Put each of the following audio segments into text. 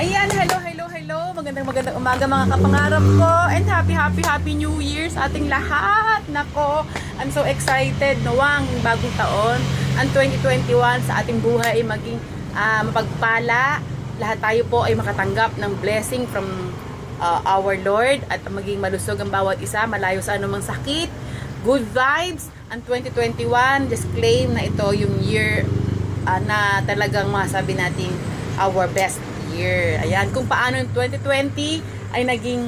Ayan, hello, hello, hello. Magandang magandang umaga mga kapangarap ko. And happy, happy, happy New Year sa ating lahat. Nako, I'm so excited. Nawang bagong taon. Ang 2021 sa ating buhay ay maging ah, mapagpala. Lahat tayo po ay makatanggap ng blessing from ah, our Lord at maging malusog ang bawat isa, malayo sa anumang sakit. Good vibes. Ang 2021, just claim na ito yung year ah, na talagang masabi nating our best year. Ayan, kung paano yung 2020 ay naging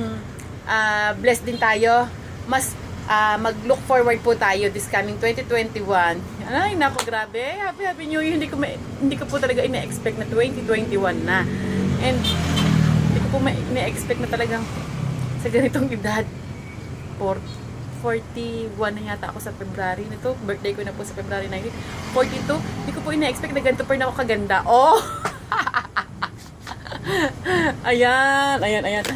ah, blessed din tayo, mas ah, mag-look forward po tayo this coming 2021. Ay, nako, grabe. Happy, happy new year. Hindi ko, hindi ko po talaga ina-expect na 2021 na. And, hindi ko po ina-expect na talagang sa ganitong edad, for 41 na yata ako sa February nito. Birthday ko na po sa February 19. 42. Hindi ko po ina-expect na ganito pa rin ako kaganda. Oh! ayan, ayan, ayan.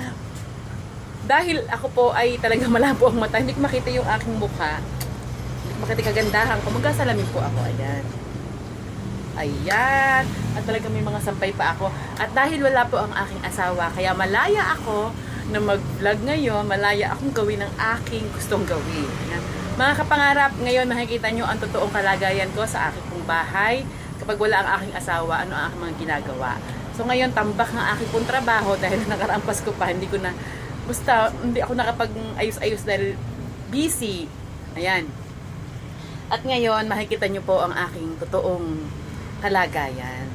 Dahil ako po ay talaga malabo ang mata, hindi ko makita yung aking mukha. Hindi ko makita kagandahan ko. Magkasalamin po ako. Ayan. Ayan. At talaga may mga sampay pa ako. At dahil wala po ang aking asawa, kaya malaya ako na mag-vlog ngayon, malaya akong gawin ang aking gustong gawin. Ayan. Mga kapangarap, ngayon makikita nyo ang totoong kalagayan ko sa aking bahay. Kapag wala ang aking asawa, ano ang aking mga ginagawa. So ngayon, tambak ng aking pong trabaho dahil nakarampas ko pa, hindi ko na, basta hindi ako nakapag-ayos-ayos dahil busy. Ayan. At ngayon, makikita nyo po ang aking totoong kalagayan.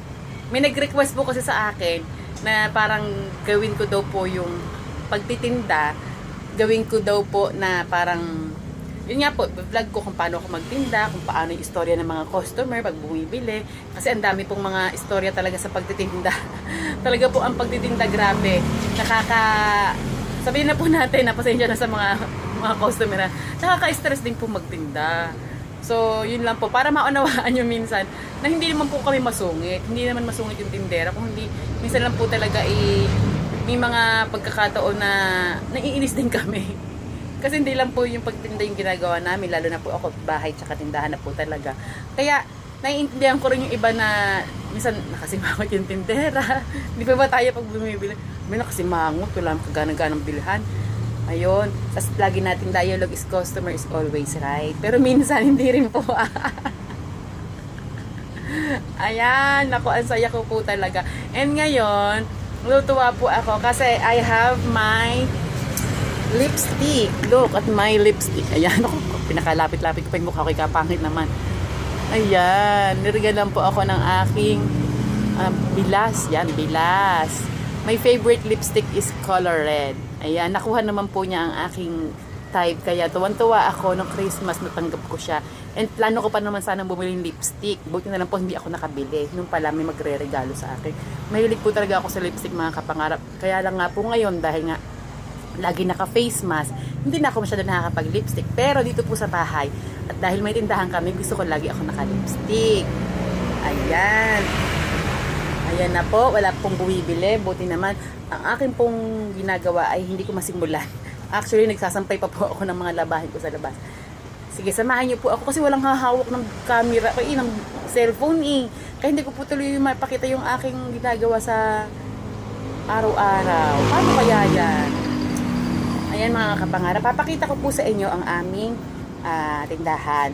May nag-request po kasi sa akin na parang gawin ko daw po yung pagtitinda, gawin ko daw po na parang yun nga po, vlog ko kung paano ako magtinda, kung paano yung istorya ng mga customer pag bumibili. Kasi ang dami pong mga istorya talaga sa pagtitinda. talaga po ang pagtitinda, grabe. Nakaka... Sabihin na po natin, na pasensya na sa mga mga customer na nakaka-stress din po magtinda. So, yun lang po. Para maunawaan nyo minsan na hindi naman po kami masungit. Hindi naman masungit yung tindera. Kung hindi, minsan lang po talaga eh, may mga pagkakataon na naiinis din kami. Kasi hindi lang po yung pagtinda yung ginagawa namin, lalo na po ako bahay tsaka tindahan na po talaga. Kaya, naiintindihan ko rin yung iba na minsan nakasimangot yung tindera. Hindi pa ba tayo pag bumibili? May nakasimangot, wala kang ganang-ganang bilhan. Ayun. Tapos lagi natin dialogue is customer is always right. Pero minsan hindi rin po. Ayan, naku, ang saya ko po talaga. And ngayon, natutuwa po ako kasi I have my lipstick. Look at my lipstick. Ayan, ako, pinakalapit-lapit ko pa yung mukha ko, kapangit naman. Ayan, nirigalan po ako ng aking um, bilas. Yan, bilas. My favorite lipstick is color red. Ayan, nakuha naman po niya ang aking type. Kaya tuwan-tuwa ako nung Christmas natanggap ko siya. And plano ko pa naman sanang bumili ng lipstick. Buti na lang po hindi ako nakabili. Nung pala may magre-regalo sa akin. Mahilig po talaga ako sa lipstick mga kapangarap. Kaya lang nga po ngayon dahil nga lagi naka-face mask, hindi na ako masyado nakakapag-lipstick. Pero dito po sa bahay, at dahil may tindahan kami, gusto ko lagi ako naka-lipstick. Ayan. Ayan na po, wala pong bumibili. Buti naman, ang akin pong ginagawa ay hindi ko masimulan. Actually, nagsasampay pa po ako ng mga labahin ko sa labas. Sige, samahan niyo po ako kasi walang hahawak ng camera, ay ng cellphone eh. Kaya hindi ko po tuloy mapakita yung aking ginagawa sa araw-araw. Paano kaya yan? Ayan mga kapangarap, papakita ko po sa inyo ang aming ah, tindahan.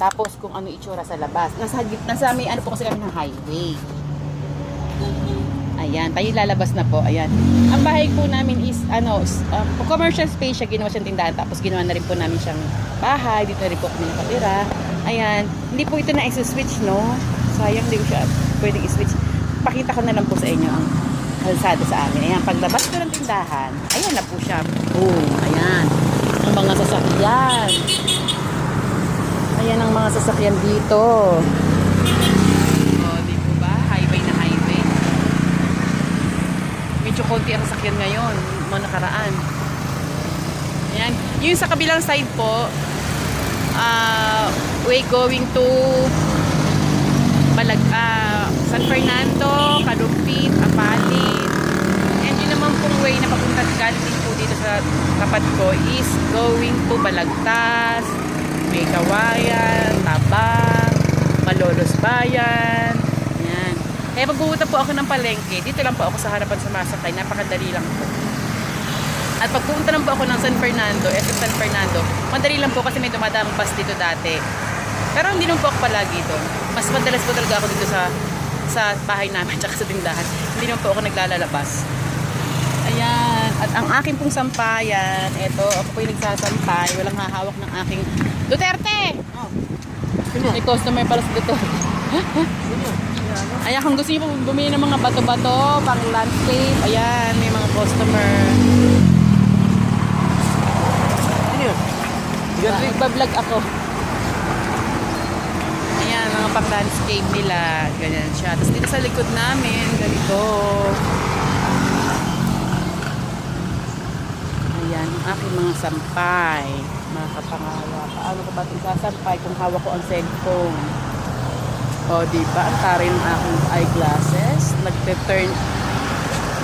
Tapos kung ano itsura sa labas. Nasa gitna sa may ano po kasi kami ng highway. Ayan, tayo lalabas na po. Ayan. Ang bahay po namin is, ano, um, commercial space siya, ginawa siyang tindahan. Tapos ginawa na rin po namin siyang bahay. Dito na rin po kami nakatira. Ayan. Hindi po ito na switch no? Sayang, hindi ko siya pwedeng i-switch. Pakita ko na lang po sa inyo ang kalsada sa amin. Ayan, paglabas ko ng tindahan, ayan na po siya. Boom, ayan. Ang mga sasakyan. Ayan ang mga sasakyan dito. Oh, di po ba? Highway na highway. Medyo konti ang sasakyan ngayon, mga nakaraan. Ayan. Yung sa kabilang side po, uh, way going to Balag, ah, San Fernando, Kalumpit, Apalit. And yun naman pong way na papunta galing po dito sa tapat ko is going to Balagtas, May Kawayan, Tabang, Malolos Bayan. Yan. Kaya pag pumunta po ako ng palengke, dito lang po ako sa harapan sumasakay. Napakadali lang po. At pag pumunta lang po ako ng San Fernando, SM San Fernando, madali lang po kasi may dumadang bus dito dati. Pero hindi naman po ako palagi doon. Mas madalas po talaga ako dito sa sa bahay namin tsaka sa tindahan. Hindi naman po ako naglalalabas. Ayan. At ang aking pong sampayan, eto, ako po yung nagsasampay. Walang hahawak ng aking Duterte! Oh. May customer pala sa Duterte. Ayan, kung gusto niyo po bumili ng mga bato-bato, pang landscape, ayan, may mga customer. Ano yun? Nagbablog ako. Ayan, mga pang landscape nila. Ganyan siya. Tapos dito sa likod namin, ganito. Ayan, ang aking mga sampay. Mga kapangawa. Paano ko ba ito sasampay kung hawak ko ang cellphone? O, di ba? Ang taray ng aking eyeglasses. Nagte-turn,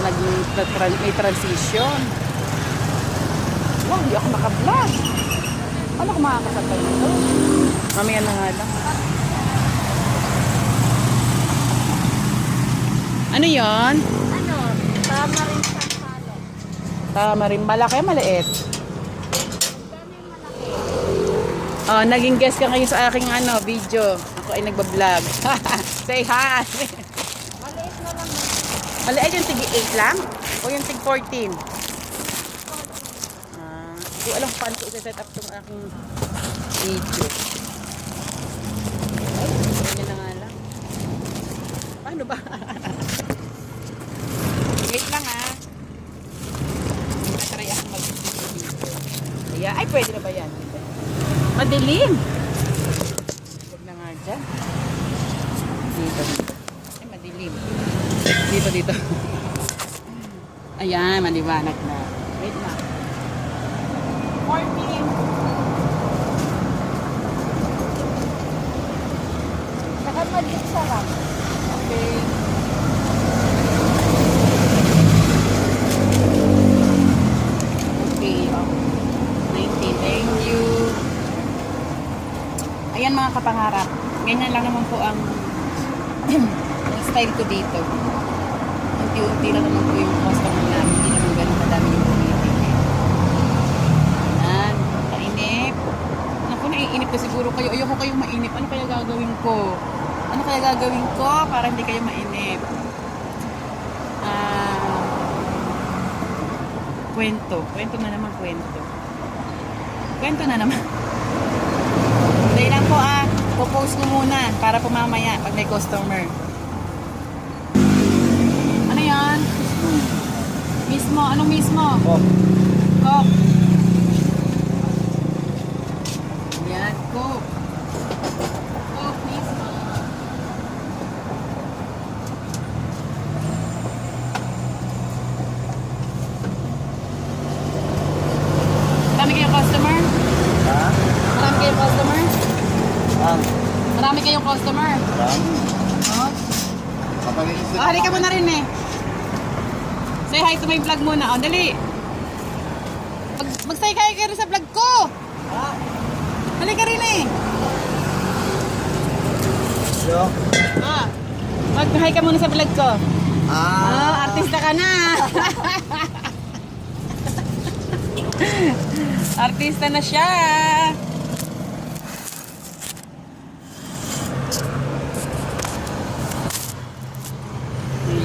nag, may transition. Wow, hindi ako naka-vlog. Ano ko makakasabay nito? Mamaya na nga lang. Ano yon? Ano? Tama rin sa palo. Tama rin. Malaki, maliit. Oh, naging guest ka ngayon sa aking ano, video. Ako ay nagbablog. Say hi! Maliit na lang. Maliit yung tig 8 lang? O yung tig 14? Ah, hindi alam paano ko set up itong aking video. Ay, na nga lang. Paano ba? Wait lang ha. Natry akong mag-video dito. Ayan. Ay, pwede na ba yan? Madilim! Huwag na nga dyan. Dito, dito. Ay, madilim. Dito, dito. Ayan, maliwanag na. 14. Saka maliit sarap. Okay. Okay. oh. 19. Thank you. Ayan mga kapangarap. Ganyan lang naman po ang style ko dito. Unti-unti lang naman po yung customer namin. Hindi naman ganun kadami yung bumibili. Ayan. Kainip. Naku, naiinip na siguro kayo. Ayoko kayong mainip. Ano kaya gagawin ko? Ano kaya gagawin ko para hindi kayo mainip? Ah, kwento. Kwento na naman, kwento. Kwento na naman. Hindi lang po ah. Popost ko muna para po mamaya pag may customer. Ano yan? Mismo. Anong mismo? Oh, Coke. Yan, Coke. Coke mismo. Marami kayong customer? ha? Marami kayong customer? Ah, Marami kayong customer? ram. Oh. Kapag-iisip Oh, halika mo na rin eh. To my vlog muna. Oh, dali. Mag mag-say kayo rin sa vlog ko. Halika rin eh. Yo. Ah. Mag-hi ka muna sa vlog ko. Oh, Ah, artista ka na. artista na siya.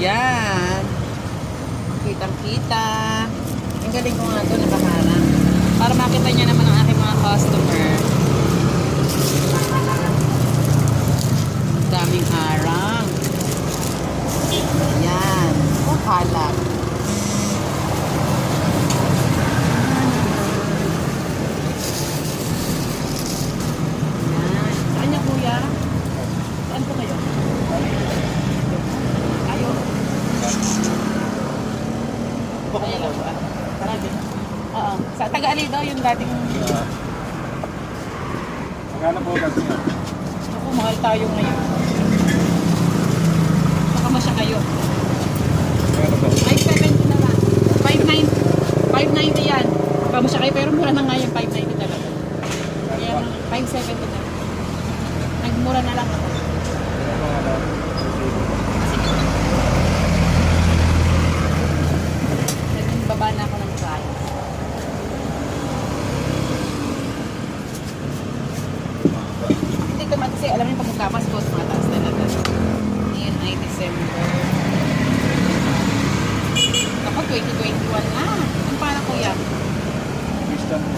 Yan. Kitang-kita. Ang galing ko nga ito, nakaharap. Para makita niya naman ang aking mga customer. Ang daming harang. Yan. Oh, halak. Yan. Saan niya, kuya? Saan po kayo? Ayaw. Ayan lang ba? Marami. Oo. Sa Tagali daw yung dating... magkano po kasi yun? Ako, mahal tayo ngayon. Baka masya kayo. Magkano po? 570 na lang. 590. 590 yan. Baka masya kayo, pero mura na nga yung 590 talaga. Kaya 570 na. Nagmura na lang ako. Ano po, ano? Sige. 2021 na. Ang paano kuya? Vista mo.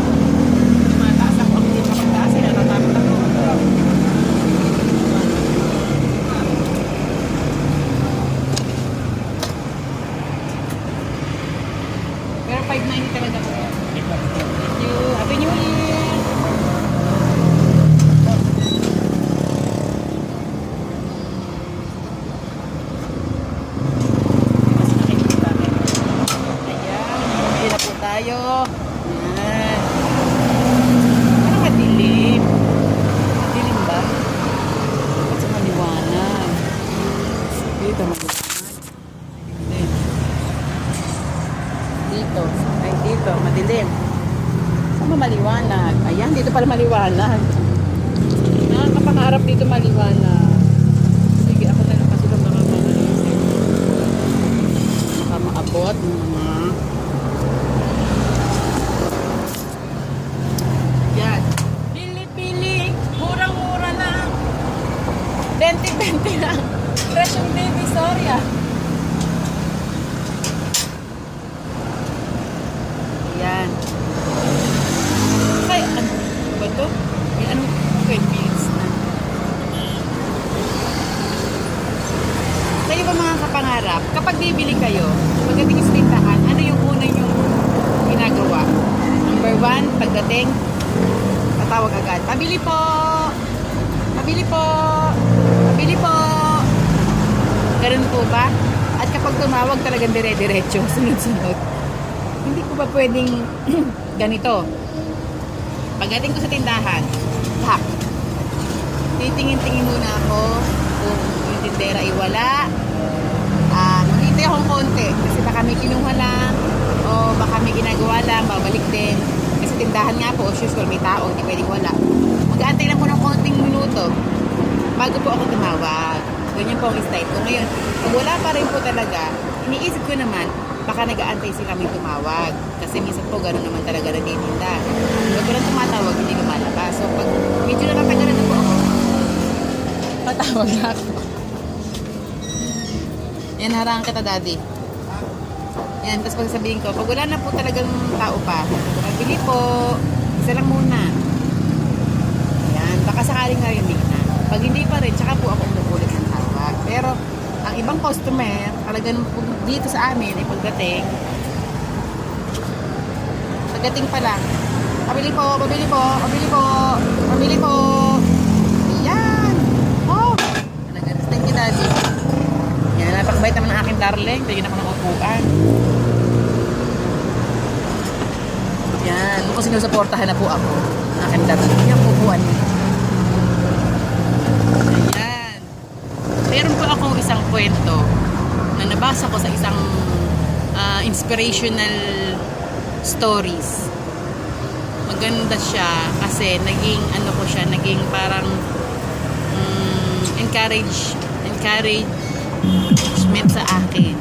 Tumataas ako. Ako din kapagtaas. eh, natatakot ako. Pero 590 talaga po. Thank you. Happy New Year! Mas nakikita natin. Ayan. Bumili na po tayo. Ayan. Parang madilim. Madilim ba? Kasi maliwanag. Dito maliwanag. Madilim. Dito. Ay, dito. Madilim. Saan maliwanag? Ayan, dito pala maliwanag. Nakakapangarap dito maliwanag. Sige, ako na lang kasi lang nakakamanisip. Baka maabot ng mga Yan. Pili-pili. Murang-mura lang. 20-20 lang. Presyong baby, sorry ah. Yan. Ay, ano ba to? May ano? 20 minutes na. Kayo ba mga kapangarap, kapag bibili kayo, pagdating sa tindahan, ano yung una yung ginagawa? Number one, pagdating, tatawag agad. Pabili po! Pabili po! Pabili po! Ganun po ba? At kapag tumawag talagang dire-diretso, sunod-sunod. Hindi ko ba pwedeng ganito? Pagdating ko sa tindahan, tak. Titingin-tingin muna ako kung yung tindera ay wala. Ah, maghintay akong konti kasi baka may kinuha lang o baka may ginagawa lang, babalik din. Kasi tindahan nga po, as usual, may tao, hindi pwedeng wala. Mag-aantay lang po ng konting minuto bago po ako tumawag. Ganyan po ang style ko. Ngayon, pag wala pa rin po talaga, iniisip ko naman, baka nag-aantay sila may tumawag. Kasi minsan po, gano'n naman talaga nagtitinda. Pag walang tumatawag, hindi lumalabas. So, pag medyo nakatagalan na po ako, patawag na ako. Yan, harangan kita, daddy. Yan, tapos pag ko, pag wala na po talagang tao pa, pabili po, isa lang muna. Yan, baka sakaling narinig na. Pag hindi pa rin, tsaka po ako umuulit ng tawag. Pero, ang ibang customer, talagang dito sa amin, ay pagdating, pagdating pa lang, pabili po, pabili po, pabili po, pabili po. Yan! Oh! Talaga, thank you, daddy. Yan, napakabait naman ng aking darling. Tingin ako ng upuan. Yan, kung sinusuportahan na po ako. Ng aking darling. Yung upuan niya. Ayan. Meron po akong isang kwento na nabasa ko sa isang ah, inspirational stories. Maganda siya kasi naging ano ko siya, naging parang mm, encourage encouragement sa akin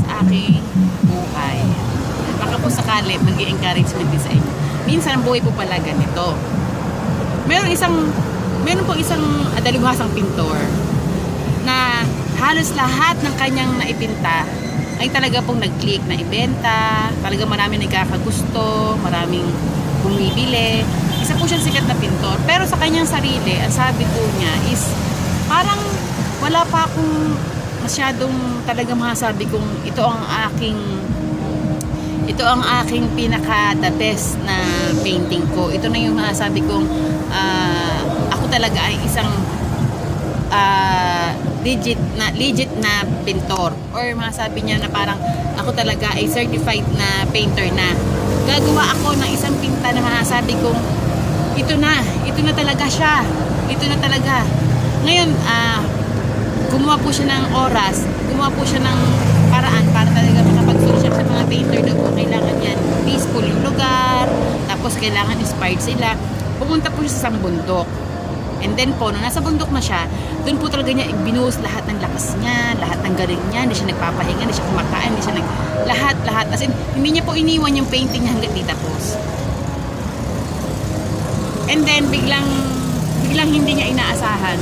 sa aking buhay. Baka po sakali maging encouragement din sa inyo. Minsan ang buhay po pala ganito. Meron isang meron po isang dalubhasang pintor na halos lahat ng kanyang naipinta ay talaga pong nag-click na ibenta. Talaga marami nagkakagusto, maraming bumibili. Isa po siyang sikat na pintor. Pero sa kanyang sarili, ang sabi po niya is parang wala pa akong masyadong talaga masasabi kung ito ang aking ito ang aking pinaka the best na painting ko. Ito na yung masasabi kong ah, ako talaga ay isang ah, legit na legit na pintor. Or masasabi niya na parang ako talaga ay certified na painter na. Gagawa ako ng isang pinta na masasabi kong ito na, ito na talaga siya. Ito na talaga. Ngayon ah gumawa po siya ng oras gumawa po siya ng paraan para talaga makapag-solution sa mga painter na po kailangan yan peaceful yung lugar tapos kailangan inspired sila. Pumunta po siya sa bundok. And then po, nung nasa bundok na siya, doon po talaga niya binuhos lahat ng lakas niya, lahat ng galing niya, hindi siya nagpapahinga, hindi siya kumakain, hindi siya nag... Lahat, lahat. As in, hindi niya po iniwan yung painting niya hanggang di tapos. And then, biglang, biglang hindi niya inaasahan.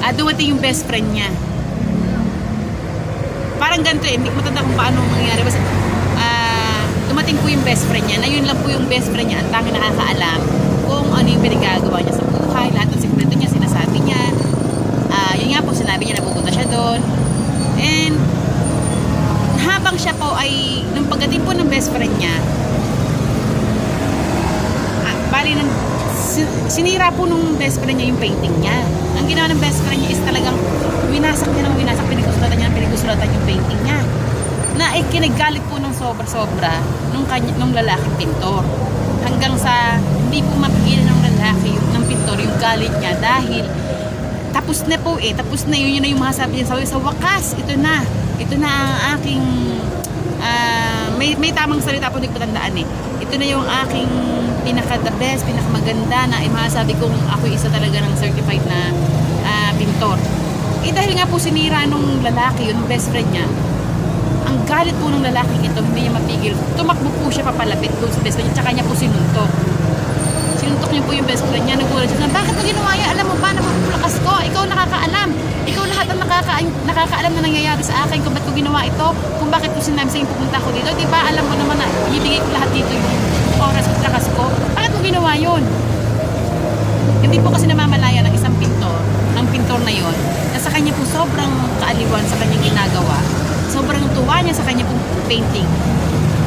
Ah, dumating yung best friend niya. Parang ganito eh, hindi ko matanda kung paano mangyayari. Basta, ah, dumating po yung best friend niya, na yun lang po yung best friend niya, ang tanging nakakaalam kung ano yung pinagagawa niya sa buhay, lahat ng sekreto niya, sinasabi niya. Ah, yun nga po, sinabi niya na pupunta siya doon. And, habang siya po ay, nung pagdating po ng best friend niya, ah, bali nang si- sinira po nung best friend niya yung painting niya. Ang ginawa ng best friend niya is talagang winasak niya ng winasak, pinigusulatan niya ng pinigusulatan yung painting niya. Na eh, kinigalit po nung sobra-sobra nung, kanya, nung lalaking pintor. Hanggang sa hindi po mapigilan ng lalaki yung, ng pintor yung galit niya dahil tapos na po eh, tapos na yun, yun na yung niya. Sabi, sa wakas, ito na. Ito na ang aking, ah, may, may tamang salita po, hindi eh. Ito na yung aking pinaka the best, pinaka maganda na eh, masasabi kong ako isa talaga ng certified na ah, pintor. Eh dahil nga po sinira nung lalaki, yung best friend niya, ang galit po ng lalaking ito, hindi niya mapigil. Tumakbo po siya papalapit doon sa best friend niya, tsaka niya po sinuntok. Sinuntok niya po yung best friend niya, nagulat siya, bakit mo ginawa yan? Alam mo ba na mapulakas ko? Ikaw nakakaalam. Ikaw lahat ang nakaka nakakaalam na nangyayari sa akin kung ba't ko ginawa ito, kung bakit ko sinabi sa'yo pupunta ko dito. Di ba alam mo naman na ibigay ko lahat dito yung oras at lakas ko. Bakit mo ginawa yun? Hindi po kasi namamalaya ng isang pintor, ang pintor na yon, na sa kanya po sobrang kaaliwan sa kanyang ginagawa. Sobrang tuwa niya sa kanya pong painting.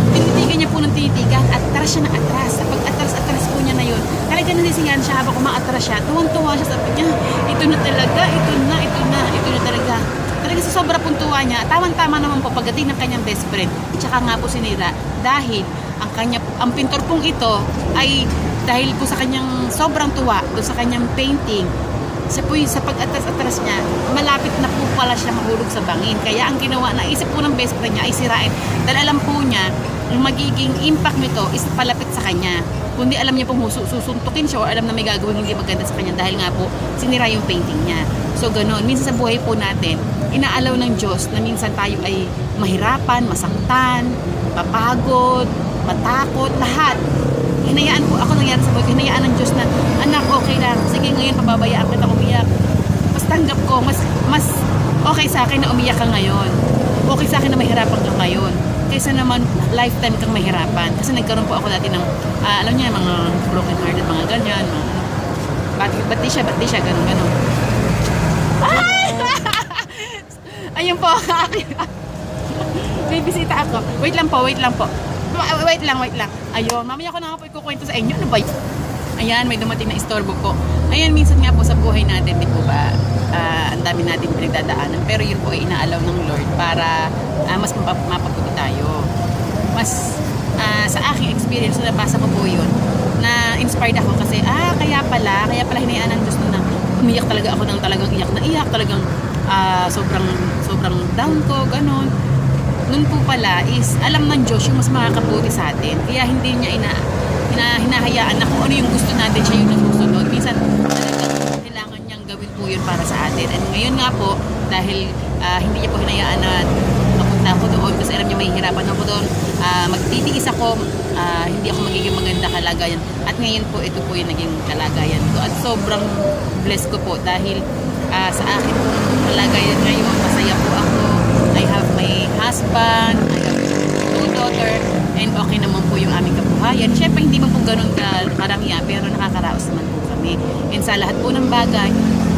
Tinitigan niya po ng tinitigan, atras siya ng atras. Sa pag-atras-atras po niya na yun, talaga nasisiyan siya habang umaatras siya. Tuwang-tuwa siya, sabi niya, ito na talaga, ito na, ito na, ito na talaga. Talaga sa sobra pong tuwa niya, tamang-tama naman po pagdating ng kanyang best friend, tsaka nga po sinira, dahil ang kanya ang pintor pong ito ay dahil po sa kanyang sobrang tuwa doon sa kanyang painting siya po sa pag-atras-atras niya, malapit na po pala siya mahulog sa bangin. Kaya ang ginawa, naisip po ng best friend niya ay sirain. Dahil alam po niya, yung magiging impact nito is palapit sa kanya. Kundi alam niya pong susuntukin siya o alam na may gagawin hindi maganda sa kanya dahil nga po sinira yung painting niya. So ganun, minsan sa buhay po natin, inaalaw ng Diyos na minsan tayo ay mahirapan, masaktan, mapagod, matakot, lahat hinayaan po ako nangyari sa buhay hinayaan ng Diyos na, anak, okay lang, sige ngayon, pababayaan kita umiyak. Mas tanggap ko, mas, mas okay sa akin na umiyak ka ngayon. Okay sa akin na mahirapan ka ngayon. Kaysa naman, lifetime kang mahirapan. Kasi nagkaroon po ako dati ng, ah, alam niya, mga broken hearted, mga ganyan, mga, ba't, ba't di siya, ba't di siya, ganun, ganun. Ay! Ayun po, ang aking, may bisita ako. Wait lang po, wait lang po. Wait lang, wait lang. Ayun, mamaya ko na nga po ikukwento sa inyo. Ano ba yun? Ayan, may dumating na istorbo po. Ayan, minsan nga po sa buhay natin, di po ba, ah, ang dami natin pinagdadaanan. Pero yun po ay inaalaw ng Lord para ah, mas mapa- mapabuti tayo. Mas ah, sa aking experience, nabasa ko po yun, na inspired ako kasi, ah, kaya pala, kaya pala hinayaan ng Diyos na umiyak talaga ako ng talagang iyak na iyak, talagang ah, sobrang, sobrang down ko, ganon nun po pala is alam ng Diyos yung mas makakabuti sa atin. Kaya hindi niya ina, ina hinahayaan na kung ano yung gusto natin siya yung nasusunod. Minsan talagang kailangan niyang gawin po yun para sa atin. And ngayon nga po, dahil ah, hindi niya po hinayaan na mapunta ako doon kasi alam niya may hirapan ako doon. Ah, magtitiis ako, ah, hindi ako magiging maganda kalagayan. At ngayon po, ito po yung naging kalagayan ko. At sobrang blessed ko po dahil ah, sa akin po kalagayan ngayon, masaya po ako. I have my husband, Daughter, and okay naman po yung aming kabuhayan. Siyempre, hindi man po ganun ka karamihan, pero nakakaraos naman po kami. And sa lahat po ng bagay,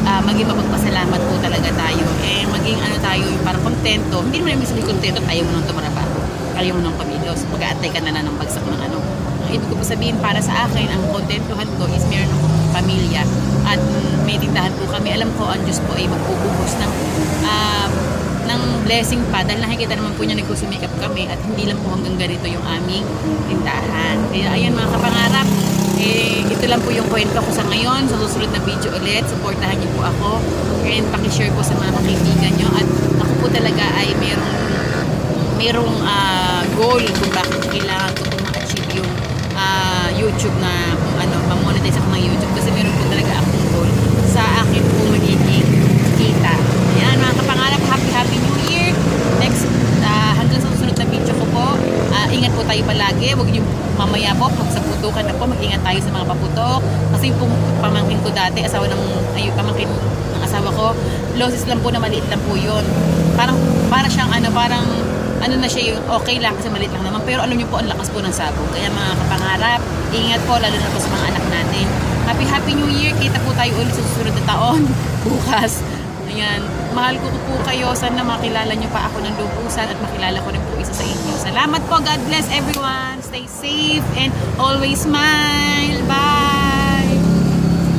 ah, maging mapagpasalamat po talaga tayo. And maging ano tayo, yung parang kontento. Hindi naman yung sabihin kontento, ayaw mo nang tumarabaho. Ayaw mo nang pamilos. Pag-aantay ka na na ng bagsak ng ano. Ang ibig ko po sabihin, para sa akin, ang kontentuhan ko is meron akong pamilya. At may tindahan po kami. Alam ko, ang Diyos po ay magbubuhos ng ah, ng blessing pa dahil nakikita naman po niya nagsusumikap kami at hindi lang po hanggang ganito yung aming tindahan. Kaya ayan mga kapangarap, eh, ito lang po yung kwento ko sa ngayon. Sa susunod na video ulit, supportahan niyo po ako and pakishare po sa mga kaibigan niyo at ako po talaga ay merong merong ah, goal kung bakit kailangan ko po ma-achieve yung ah, YouTube na ano monetize ako ng YouTube kasi meron po talaga akong goal sa akin po magiging kita. Ayan, mga kapangarap, happy happy new year. Next, ah, hanggang sa susunod na video ko po, ah, ingat po tayo palagi. Huwag niyo mamaya po, pag sa putukan na po, mag-ingat tayo sa mga paputok. Kasi yung pamangkin ko dati, asawa ng, ay, pamangkin ng asawa ko, losses lang po na maliit lang po yun. Parang, para siyang ano, parang, ano na siya yung okay lang kasi maliit lang naman. Pero alam niyo po, ang lakas po ng sabog. Kaya mga kapangarap, ingat po, lalo na po sa mga anak natin. Happy Happy New Year! Kita po tayo ulit sa susunod na taon. Bukas. Ayan. Mahal ko po kayo. Sana makilala niyo pa ako ng lubusan at makilala ko rin po isa sa inyo. Salamat po. God bless everyone. Stay safe and always smile.